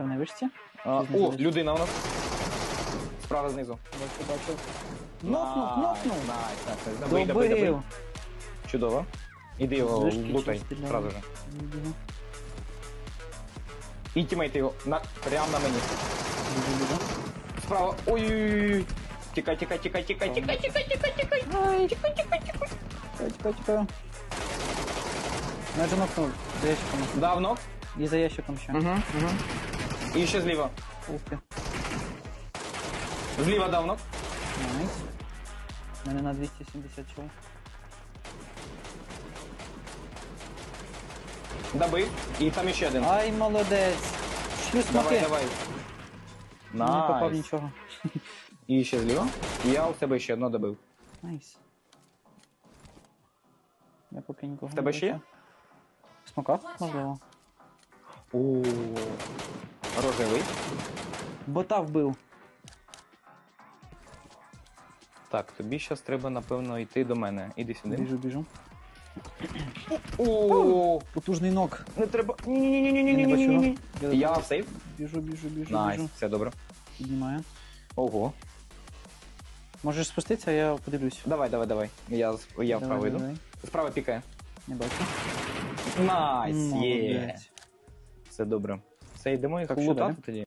Хто на вишці? А, Чи знизу о, десь? людина у нас. Справа знизу. Бачу, бачу. Нокнув, нокнув. Найс, найс, найс. Добий, добий, добий. Добив. Чудово. Іди його Вишки лутай щось стріляли. сразу же. Біжу, І тімейти його на, прямо на мені. біжу, біжу. Справа. Ой-ой-ой. Тікай, тікай, тікай, тікай, тікай, тікай, тікай, тікай. Ай, тікай, тікай, тікай. Тікай, тікай, тікай. Майже нокнув. За ящиком. Давно. І за ящиком ще. Угу, угу. І ще зліва. Ух. Зліва давно. Найс. У мене на 270 чол. Добив. І там іще один. Ай, молодець. Шлю Давай, смоки. давай. Не попав Найс. нічого. І ще зліва. Я у тебе ще одно добив. Найс. Я по піньку. В тебе ще є? Смока? Можливо. О, рожевий. Бота вбив. Так, тобі зараз треба, напевно, йти до мене. Іди сюди. Біжу, біжу. О, Потужний нок. не треба. Я не бачу Ні-ні-ні-ні-ні-ні-ні. Я в сейф. Біжу, біжу, біжу, Найс, біжу. все добре. Піднімаю. Ого. Можеш спуститися, а я подивлюсь. Давай, давай, давай. Я, з- я Давай, вправо йду. давай. Справа пікає. Не бачу. Найс, є. Молодець. Все добре. Все, йдемо їх що лутати далі? тоді.